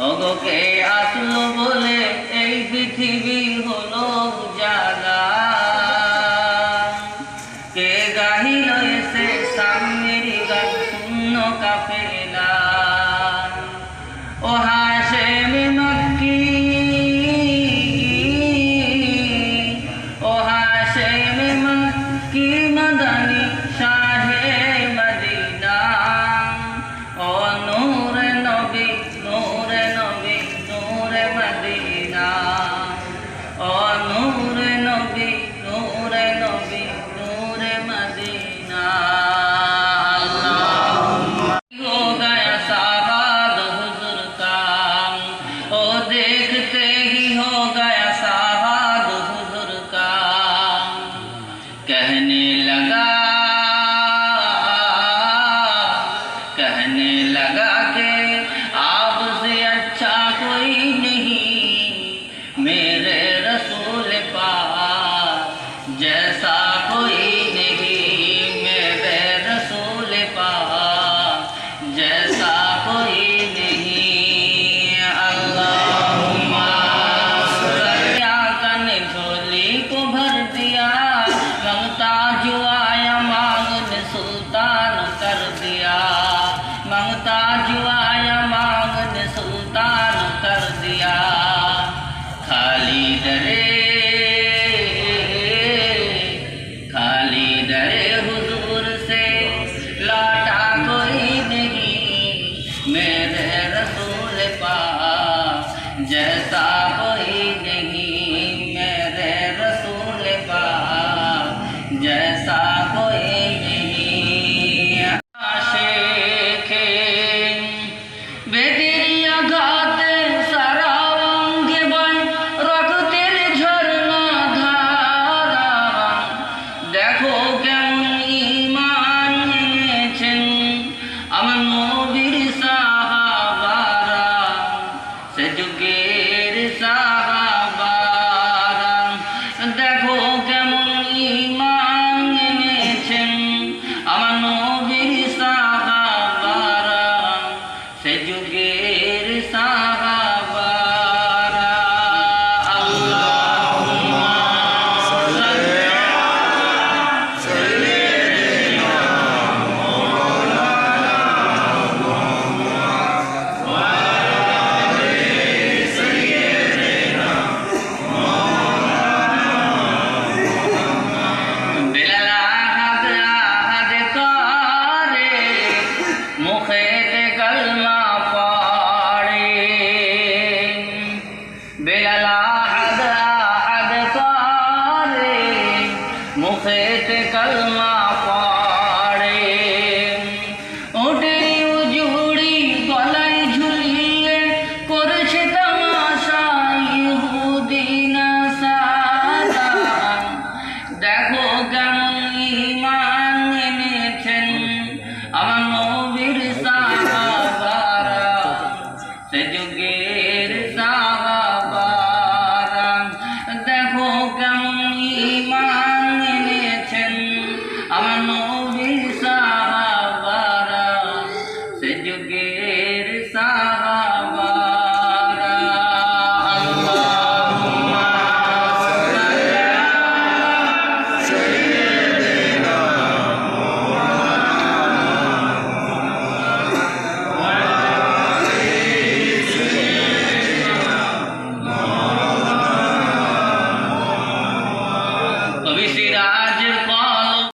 অগকে আসলো বলে এই পৃথিবী হলো देखते ही हो Amen. Hallelujah. মুখেতে কলমা পড়ে। ওটেরি উজুড়ি গলায় ঝুলিয়ে করেছে তামাশা ইহুদিনা সাদা। দেখো কেমন ইমান এনেছেন আমার নবীর সাহাবারা। সে যুগে